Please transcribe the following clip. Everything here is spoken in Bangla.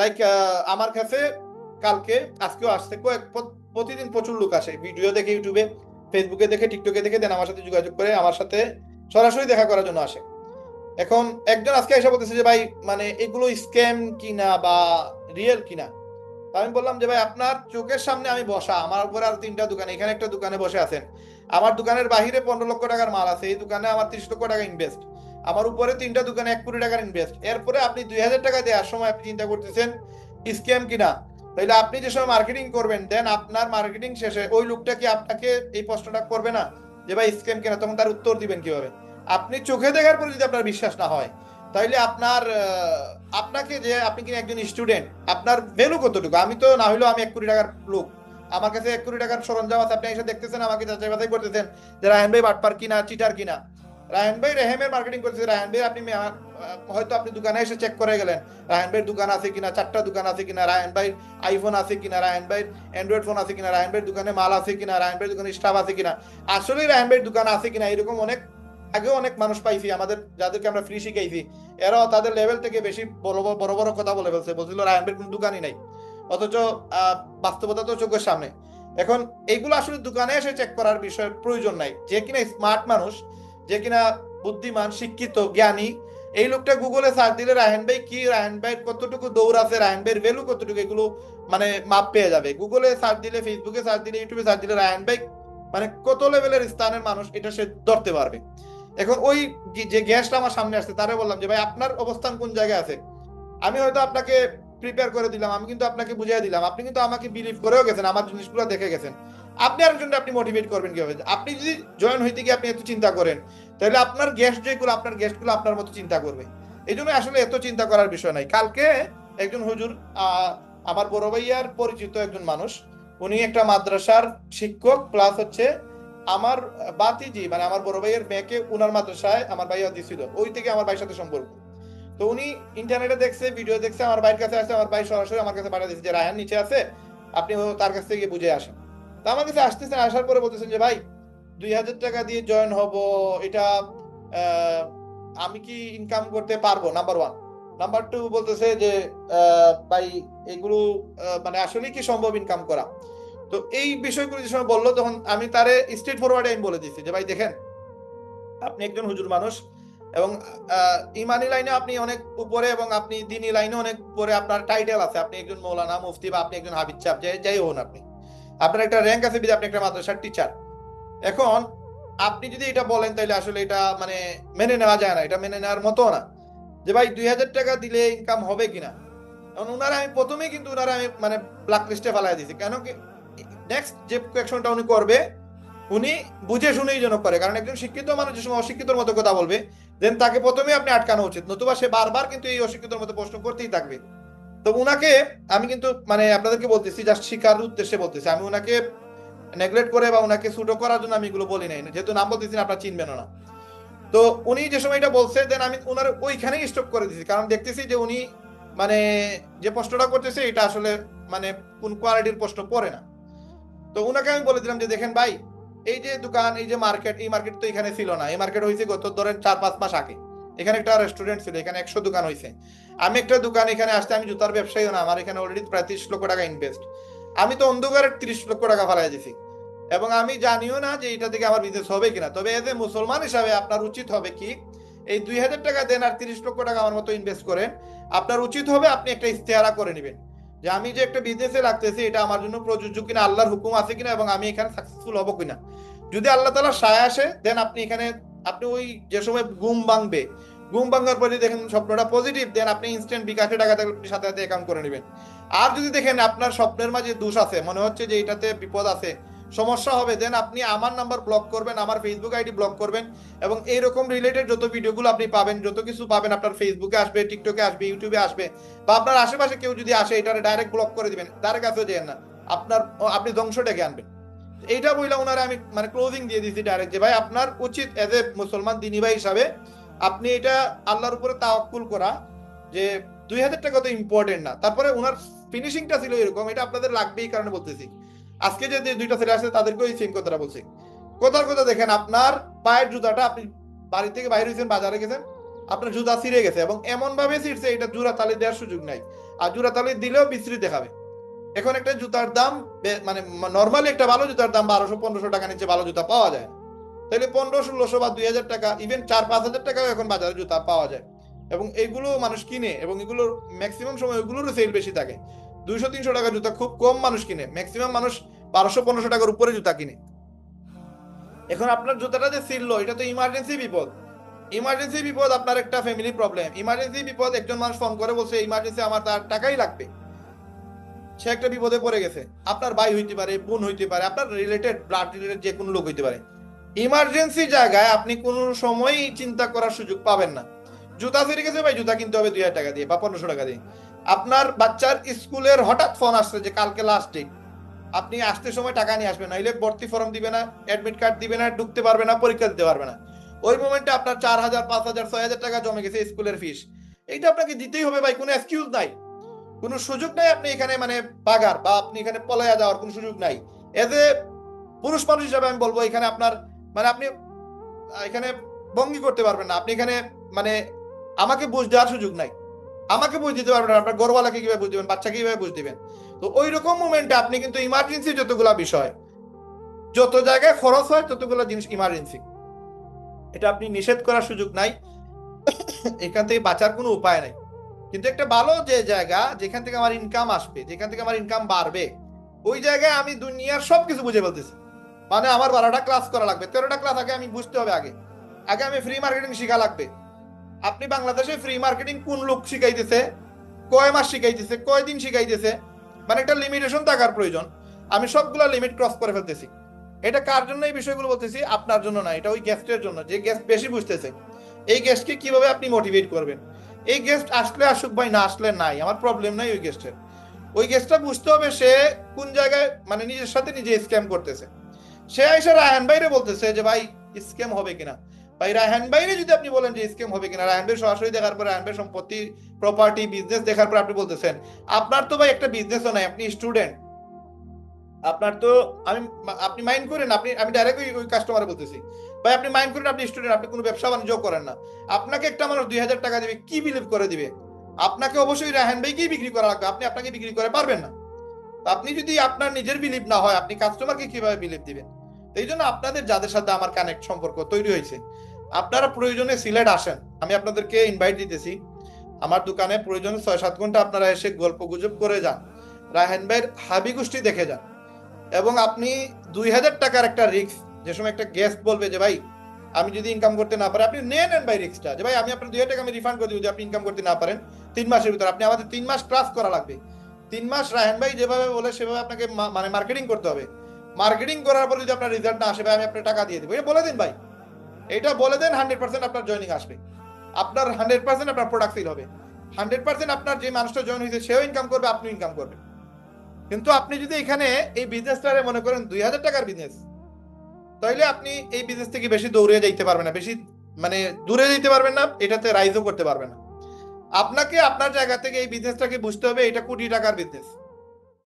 লাইক আমার কাছে কালকে, আজকেও আসছে, কয়েক প্রতিদিন প্রচুর লোক আসে। ভিডিও দেখে ইউটিউবে ফেসবুকে দেখে টিকটকে দেখে দেন আমার সাথে যোগাযোগ করে, আমার সাথে সরাসরি দেখা করার জন্য আসে। এখন একজন আজকে এসে বলতেছে যে, ভাই মানে এগুলো স্ক্যাম কিনা বা রিয়েল কিনা? আমি বললাম যে, ভাই, আপনার চোখের সামনে আমি বসা, আমার উপরে আর তিনটা দোকান, এখানে একটা দোকানে বসে আছেন। আমার দোকানের বাহিরে পনেরো লক্ষ টাকার মাল আছে, এই দোকানে আমার তিরিশ লক্ষ টাকা ইনভেস্ট আমার উপরে তিনটা দোকানে এক কোটি টাকার ইনভেস্ট এরপরে আপনি দুই হাজার টাকা দেওয়ার সময় আপনি চিন্তা করতেছেন স্ক্যাম কিনা? তাহলে আপনি যে সময় মার্কেটিং করবেন দেন আপনার মার্কেটিং শেষে ওই লোকটা কি আপনাকে এই প্রশ্নটা করবে না? যে ভাই স্ক্যাম কিনা? তখন তার উত্তর দিবেন কীভাবে? আপনি চোখে দেখার পরে যদি আপনার বিশ্বাস না হয় তাহলে আপনার আপনাকে যে আপনি কিনা একজন স্টুডেন্ট আপনার ভ্যালু কতটুকু? আমি তো না হলেও আমি এক কোটি টাকার লোক। আমার কাছে এক কোটি টাকার সরঞ্জাম আছে, আপনি এসে দেখতেছেন, আমাকে যাচাই বাছাই করতেছেন যে রায়ন ভাই বাটপার কিনা চিটার কিনা? রায়ন ভাই রেহেমের মার্কেটিং করতেছে রায়ন ভাই, আপনি হয়তো আপনি দোকানে এসে চেক করে গেলেন। রায়ন ভাইয়ের দোকান আছে কিনা, চারটা দোকান আছে কিনা রায়ন ভাইয়ের আইফোন আছে কিনা রায়ন ভাইয়ের অ্যান্ড্রয়েড ফোন আছে কিনা রায়ন ভাইয়ের দোকানে মাল আছে কিনা রায়ন ভাইয়ের দোকানে স্টাফ আছে কিনা। আসলে রায়ন ভাইয়ের দোকান আছে কিনা, এরকম অনেক, আগেও অনেক মানুষ পাইছি, আমাদের যাদেরকে আমরা ফ্রি শিখাইছি। এরাও তাদের লেভেল থেকে বেশি বড় বড় বড় কথা বলে ফেলছে। বলছিল রায়ন ভাইয়ের কোনো দোকানই নাই। অথচ বাস্তবতা তো চোখের সামনে। এখন এইগুলো আসলে দোকানে এসে চেক করার বিষয়ের প্রয়োজন নাই। যে কিনা স্মার্ট মানুষ যে কিনা বুদ্ধিমান, শিক্ষিত, জ্ঞানী, এই লোকটা গুগলে সার্চ দিলে রায়ন ভাই কি রায়ন ভাই কতটুকু দৌড় আছে রায়ন ভাইয়ের ভ্যালু কতটুকু, এগুলো মানে মাপ পেয়ে যাবে। গুগলে সার্চ দিলে ফেসবুকে সার্চ দিলে ইউটিউবে সার্চ দিলে রায়ন ভাই মানে কত লেভেলের স্থানের মানুষ, এটা সে ধরতে পারবে। এখন ওই যে গ্যাসটা আমার সামনে আসছে, তারে বললাম যে, ভাই, আপনার অবস্থান কোন জায়গায় আছে? আমি হয়তো আপনাকে প্রিপেয়ার করে দিলাম, আমি কিন্তু আপনাকে বুঝিয়ে দিলাম। আপনি কিন্তু আমাকে বিলিভ করেও গেছেন, আমার জিনিসগুলো দেখে গেছেন। আপনি আরেকজনকে আপনি মোটিভেট করবেন কীভাবে? আপনি যদি জয়েন হইতে গিয়ে আপনি এত চিন্তা করেন, তাহলে আপনার গেস্ট যেগুলো আপনার গেস্টগুলো আপনার মতো চিন্তা করবে। এই জন্য আসলে এত চিন্তা করার বিষয় নাই। কালকে একজন হুজুর আমার বড় ভাইয়ার পরিচিত একজন মানুষ, উনি একটা মাদ্রাসার শিক্ষক প্লাস হচ্ছে আমার বাতিজি মানে আমার বড় ভাইয়ের মেয়েকে উনার মাদ্রাসায় আমার ভাইয়া দিছিল। ওই থেকে আমার ভাইয়ের সাথে সম্পর্ক। তো উনি ইন্টারনেটে দেখছে ভিডিও দেখছে, আমার ভাইয়ের কাছে আসছে, আমার ভাই সরাসরি আমার কাছে পাঠিয়ে দিচ্ছে যে রায়হান নিচে আছে, আপনি তার কাছ থেকে বুঝে আসেন। তো আমার কাছে আসতেছেন আসার পরে বলতেছেন যে, ভাই, দুই হাজার টাকা দিয়ে জয়েন হব। এটা আমি কি ইনকাম করতে পারব? নাম্বার ওয়ান নাম্বার টু বলতেছে যে ভাই, এগুলো মানে আসলে কি সম্ভব ইনকাম করা? তো এই বিষয়গুলো যে সময় বলল, তখন আমি তারে স্ট্রেট ফরওয়ার্ডে আমি বলে দিচ্ছি যে, ভাই, দেখেন, আপনি একজন হুজুর মানুষ এবং ইমানি লাইনে আপনি অনেক উপরে এবং আপনি দিনী লাইনে অনেক উপরে আপনার টাইটেল আছে। আপনি একজন মৌলানা, মুফতি বা আপনি একজন হাবিজ চাপ যাই হন আপনি। আপনার একটা র্যাঙ্ক আছে বিধে আপনি একটা মাদ্রাসার টিচার এখন আপনি যদি এটা বলেন, তাহলে আসলে এটা মানে মেনে নেওয়া যায় না, এটা মেনে নেওয়ার মতো না। যে ভাই, দুই হাজার টাকা দিলে ইনকাম হবে কিনা? কারণ উনারা আমি প্রথমেই কিন্তু ওনারা আমি মানে ব্ল্যাক লিস্টে ফেলাই দিয়েছি। কেন কি নেক্সট যে কোয়েকশনটা উনি করবে, উনি বুঝে শুনেই যেন করে। কারণ একজন শিক্ষিত মানুষ যে সময় অশিক্ষিতর মতো কথা বলবে দেন তাকে প্রথমে আপনি আটকানো উচিত। নতুবা সে বারবার কিন্তু এই অশিক্ষিতর মতো প্রশ্ন করতেই থাকবে। তো উনাকে আমি কিন্তু মানে আপনাদেরকে বলতেছি জাস্ট শিকার উদ্দেশ্যে বলতেছি। আমি উনাকে নেগলেক্ট করে বা ওনাকে সুটো করার জন্য আমি এগুলো বলি নাই। যেহেতু নাম বলতেছি আপনারা চিনবেন না। তো উনি যে সময় এটা বলছে দেন আমি ওনার ওইখানেই স্টপ করে দিয়েছি কারণ দেখতেছি যে উনি মানে যে প্রশ্নটা করতেছে, এটা আসলে মানে কোন কোয়ালিটির প্রশ্ন পড়ে না। তো উনাকে আমি বলে দিলাম যে, দেখেন ভাই, এই যে দোকান, এই যে মার্কেট এই মার্কেট তো এখানে ছিল না। এই মার্কেট হয়েছে গত ধরেন চার পাঁচ মাস আগে। এখানে একটা রেস্টুরেন্ট ছিল, এখানে একশো দোকান হয়েছে আমি একটা দোকান এখানে আসতে, আমি জুতার ব্যবসায়ী না, আমার এখানে অলরেডি প্রায় তিরিশ লক্ষ টাকা ইনভেস্ট আমি তো অন্ধকারে তিরিশ লক্ষ টাকা ফেলাই দিছি। এবং আমি জানিও না যে এটা থেকে আমার বিজনেস হবে কিনা। তবে এজ এ মুসলমান হিসাবে আপনার উচিত হবে কি, এই দুই হাজার টাকা দেন আর তিরিশ লক্ষ টাকা আমার মতো ইনভেস্ট করেন। আপনার উচিত হবে আপনি একটা ইস্তেহারা করে নেবেন, যে আমি যে একটা বিজনেসে রাখতেছি এটা আমার জন্য প্রযোজ্য কিনা, আল্লাহর হুকুম আছে কিনা, এবং আমি এখানে সাকসেসফুল হব কিনা। যদি আল্লাহ তালা সায় আসে দেন আপনি এখানে আপনি ওই যে সময় ঘুম ভাঙবে, ঘুম ভাঙার পরে দেখেন স্বপ্নটা পজিটিভ দেন আপনি ইনস্ট্যান্ট বিকাশে টাকা থাকলে সাথে সাথে অ্যাকাউন্ট করে নেবেন। আর যদি দেখেন আপনার স্বপ্নের মাঝে দোষ আছে, মনে হচ্ছে যে এটাতে বিপদ আছে, সমস্যা হবে দেন আপনি আমার নাম্বার ব্লক করবেন, আমার ফেসবুক আইডি ব্লক করবেন, এবং এইরকম রিলেটেড যত ভিডিওগুলো আপনি পাবেন, যত কিছু পাবেন, আপনার ফেসবুকে আসবে টিকটকে আসবে ইউটিউবে আসবে, বা আপনার আশেপাশে কেউ যদি আসে এটা ডাইরেক্ট ব্লক করে দিবেন, তার কাছেও যেন না। আপনার, আপনি ধ্বংস ডেকে আনবেন। এইটা বইলা ওনারা আমি মানে ক্লোজিং দিয়ে দিয়েছি ডাইরেক্ট যে, ভাই, আপনার উচিত এজ এ মুসলমান দিনী ভাই হিসাবে আপনি এটা আল্লাহর উপরে তাওয়াক্কুল করা যে, দুই হাজার টাকা তো ইম্পর্টেন্ট না। তারপরে ওনার ফিনিশিংটা ছিল এরকম, এটা আপনাদের লাগবেই কারণে বলতেছি। আজকে যে দুইটা ছেলে আসে তাদেরকে ওই সেম কথাটা বলছি। কোথার কথা দেখেন, আপনার পায়ের জুতাটা আপনি বাড়ি থেকে বাইরে হয়েছেন, বাজারে গেছেন, আপনার জুতা ছিঁড়ে গেছে এবং এমন ভাবে ছিঁড়ছে এটা জুরা তালি দেওয়ার সুযোগ নাই। আর জুরা তালি দিলেও বিশ্রী দেখাবে। এখন একটা জুতার দাম মানে নর্মালি একটা ভালো জুতার দাম বারোশো, পনেরোশো টাকা নিচে ভালো জুতা পাওয়া যায়। তাহলে পনেরো, ষোলোশো বা দুই হাজার টাকা ইভেন চার, পাঁচ হাজার টাকাও এখন বাজারে জুতা পাওয়া যায়। এবং এগুলো মানুষ কিনে, এবং এগুলোর ম্যাক্সিমাম সময় এগুলোরও সেল বেশি থাকে। দুইশো, তিনশো টাকা জুতা খুব কম মানুষ কিনে ম্যাক্সিমাম মানুষ বারোশো, পনেরোশো টাকার উপরে জুতা কিনে। এখন আপনার জুতাটা যে ছিললো এটা তো ইমার্জেন্সি বিপদ। ইমার্জেন্সি বিপদ আপনার একটা ফ্যামিলি প্রবলেম ইমার্জেন্সি বিপদ একজন মানুষ ফোন করে বলছে ইমার্জেন্সি আমার তার টাকাই লাগবে। সে একটা বিপদে পড়ে গেছে। আপনার ভাই হইতে পারে, বোন হইতে পারে, আপনার রিলেটেড ব্লাড রিলেটেড যে কোনো লোক হইতে পারে। ইমার্জেন্সি জায়গায় আপনি কোনো সময়ই চিন্তা করার সুযোগ পাবেন না। জুতা ফিরে গেছে ভাই, জুতা কিনতে হবে দুই হাজার টাকা দিয়ে বা পনেরোশো টাকা দিয়ে। আপনার বাচ্চার স্কুলের হঠাৎ ফোন আসছে যে কালকে লাস্ট ডেট আপনি আসতে সময় টাকা নিয়ে আসবেন নাইলে ভর্তি ফর্ম দিবে না অ্যাডমিট কার্ড দিবে না, ঢুকতে পারবে না, পরীক্ষা দিতে পারবে না। ওই মোমেন্টে আপনার চার হাজার, পাঁচ হাজার, ছয় হাজার টাকা জমে গেছে স্কুলের ফিস এইটা আপনাকে দিতেই হবে ভাই, কোনো এক্সকিউজ নাই। কোনো সুযোগ নাই আপনি এখানে মানে বাগার বা আপনি এখানে পলাইয়া যাওয়ার কোনো সুযোগ নাই। এজ এ পুরুষ মানুষ হিসাবে আমি বলব এখানে আপনার মানে আপনি, এখানে ভঙ্গি করতে পারবেন না। আপনি এখানে মানে আমাকে বুঝ দেওয়ার সুযোগ নাই। আমাকে বুঝ দিতে পারবেন আপনার গরওয়ালাকে কীভাবে বুঝ দিবেন? বাচ্চাকে কীভাবে বুঝ দিবেন? তো ওই রকম মোমেন্টে আপনি কিন্তু ইমার্জেন্সি যতগুলা বিষয়, যত জায়গায় খরচ হয় ততগুলো জিনিস ইমার্জেন্সি এটা আপনি নিষেধ করার সুযোগ নাই। এখান থেকে বাঁচার কোনো উপায় নাই। কিন্তু একটা ভালো যে জায়গা যেখান থেকে আমার ইনকাম আসবে, যেখান থেকে আমার ইনকাম বাড়বে, ওই জায়গায় আমি দুনিয়ার সবকিছু বুঝে বলতেছি মানে আমার বারোটা ক্লাস করা লাগবে। তেরোটা ক্লাস আগে আমি বুঝতে হবে আগে। আগে আমি ফ্রি মার্কেটিং শিখা লাগবে। আপনি বাংলাদেশে ফ্রি মার্কেটিং কোন লোক শিখাইতেছে? কয় মাস শিখাইতেছে? কয় দিন শিখাইতেছে? মানে একটা লিমিটেশন থাকার প্রয়োজন। আমি সবগুলো লিমিট ক্রস করে ফেলতেছি। এটা কার জন্য এই বিষয়গুলো বলতেছি? আপনার জন্য না, এটা ওই গেস্টের জন্য। যে গেস্ট বেশি বুঝতেছে। এই গেস্টকে কীভাবে আপনি মোটিভেট করবেন? এই গেস্ট আসলে আসুক ভাই, না আসলে নাই। আমার প্রবলেম নাই ওই গেস্টের ওই গেস্টটা বুঝতে হবে সে কোন জায়গায় মানে নিজের সাথে নিজে স্ক্যাম করতেছে। সে এসে রায়হান ভাইরে বলতেছে যে, ভাই স্ক্যাম হবে কিনা? ভাই, রায়হান ভাইরে যদি আপনি বলেন যে স্ক্যাম হবে কিনা? রায়হান ভাই সরাসরি দেখার পর, রায়হান ভাই সম্পত্তি প্রপার্টি বিজনেস দেখার পর আপনি বলতেছেন, আপনার তো ভাই একটা বিজনেসও নাই, আপনি স্টুডেন্ট আপনার তো, আমি, আপনি মাইন্ড করেন, আপনি, আমি ডাইরেক্ট ওই কাস্টমারে বলতেছি। ভাই, আপনি মাইন্ড করেন, আপনি স্টুডেন্ট আপনি কোনো ব্যবসা বাণিজ্য করেন না। আপনাকে একটা মানুষ দুই হাজার টাকা দিবে, কি বিলিভ করে দিবে? আপনাকে অবশ্যই রাহেন ভাইকেই বিক্রি করা লাগবে? আপনি আপনাকে বিক্রি করে পারবেন না। আপনি যদি আপনার নিজের বিলিভ না হয়, আপনি কাস্টমারকে কীভাবে বিলিভ দিবেন? এই জন্য আপনাদের যাদের সাথে আমার কানেক্ট সম্পর্ক তৈরি হয়েছে, আপনারা প্রয়োজনে সিলেট আসেন। আমি আপনাদেরকে ইনভাইট দিতেছি। আমার দোকানে প্রয়োজনে ছয় সাত ঘণ্টা আপনারা এসে গল্প গুজব করে যান। রাহেন ভাইয়ের হাবি গোষ্ঠী দেখে যান। এবং আপনি দুই হাজার টাকার একটা রিস্ক যে সময় একটা গেস্ট বলবে যে, ভাই, আমি যদি ইনকাম করতে না পারি, আপনি নিয়ে নেন ভাই রিস্কটা যে, ভাই, আমি আপনার দুই হাজার টাকা আমি রিফান্ড করে দিব যদি আপনি ইনকাম করতে না পারেন। তিন মাসের ভিতরে আপনি আমাদের তিন মাস ক্লাস করা লাগবে। তিন মাস রাহেন ভাই যেভাবে বলে, সেভাবে আপনাকে মানে মার্কেটিং করতে হবে। মার্কেটিং করার পর যদি আপনার রেজাল্ট না আসে, ভাই, আমি আপনার টাকা দিয়ে দেবো। এটা বলে দিন ভাই। এটা বলে দেন হান্ড্রেড পার্সেন্ট আপনার জয়নিং আসবে। আপনার হান্ড্রেড পার্সেন্ট আপনার প্রোডাক্ট সেল হবে। হান্ড্রেড পার্সেন্ট আপনার যে মানুষটা জয়েন হয়েছে, সেও ইনকাম করবে আপনি ইনকাম করবেন। কিন্তু আপনি যদি এখানে এই বিজনেসটারে মনে করেন দুই হাজার টাকার বিজনেস তাইলে আপনি এই বিজনেস থেকে বেশি দৌড়ে যাইতে পারবেন না, বেশি মানে দূরে যেতে পারবেন না, এটাতে রাইজও করতে পারবেন না। আপনাকে আপনার জায়গা থেকে এই বিজনেসটাকে বুঝতে হবে, এটা কোটি টাকার বিজনেস